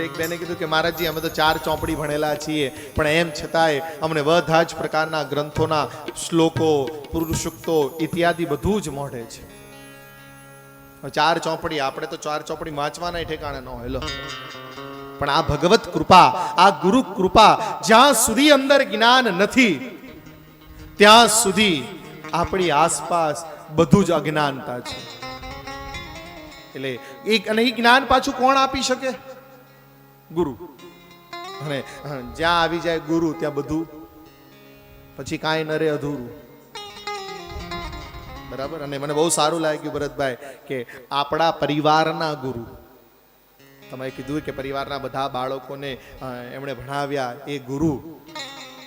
એક બેને કીધું કે, મહારાજજી, અમે તો ચાર ચોપડી ભણેલા છીએ, પણ એમ છતાંય અમને બધા જ પ્રકારના ગ્રંથોના શ્લોકો, પુરુષુક્તો ઇત્યાદિ બધું જ મોઢે છે. ચાર ચોપડી, આપણે તો ચાર ચોપડી વાંચવાના ઠેકાણે ન હોય પણ આ ભગવત કૃપા, આ ગુરુ કૃપા, જ્યાં સુધી અંદર જ્ઞાન નથી, ત્યાં સુધી આપણી આસપાસ બધું જ અજ્ઞાનતા છે. એટલે એક, અને એ જ્ઞાન પાછું કોણ આપી શકે? ગુરુ. અને જ્યાં આવી જાય ગુરુ, ત્યાં બધું પછી કાંઈ ન રહે અધૂરું. બરાબર? અને મને બહુ સારું લાગ્યું ભરતભાઈ કે આપણા પરિવારના ગુરુ. તમે કીધું કે પરિવારના બધા બાળકોને એમણે ભણાવ્યા એ ગુરુ.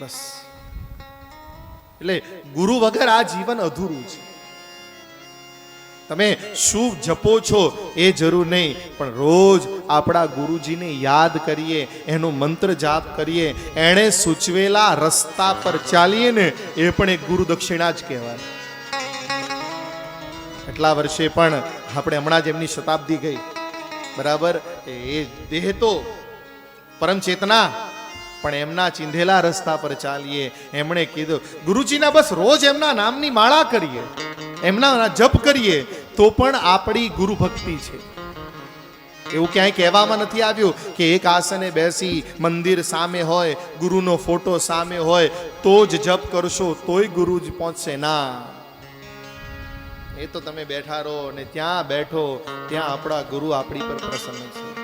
બસ. એટલે ગુરુ વગર આ જીવન અધૂરું છે. તમે શું જપો છો એ જરૂર નહીં. પણ રોજ આપણા ગુરુજીને યાદ કરીએ, એનો મંત્ર જાપ કરીએ, એણે સૂચવેલા રસ્તા પર ચાલીએ ને, એ પણ એક ગુરુ દક્ષિણા જ કહેવાય. એટલા વર્ષે પણ આપણે હમણાં જ એમની શતાબ્દી ગઈ. બરાબર? એ દેહ તો પરમ ચેતના, પણ એમના ચીંધેલા રસ્તા પર ચાલીએ. એમણે કીધું, ગુરુજીના બસ રોજ એમના નામની માળા કરીએ. એમના જપ કરીએ. તો પણ આપણી ગુરુ ભક્તિ છે. એવું ક્યાંય કહેવામાં નથી આવ્યું કે એક આસને બેસી મંદિર સામે હોય, ગુરુનો ફોટો સામે હોય, તો જ જપ કરશો, તોય ગુરુ જ પહોંચશે. ના. એ તો તમે બેઠા રહો ને ત્યાં બેઠો, ત્યાં આપણા ગુરુ આપણી પર પ્રસન્ન છે.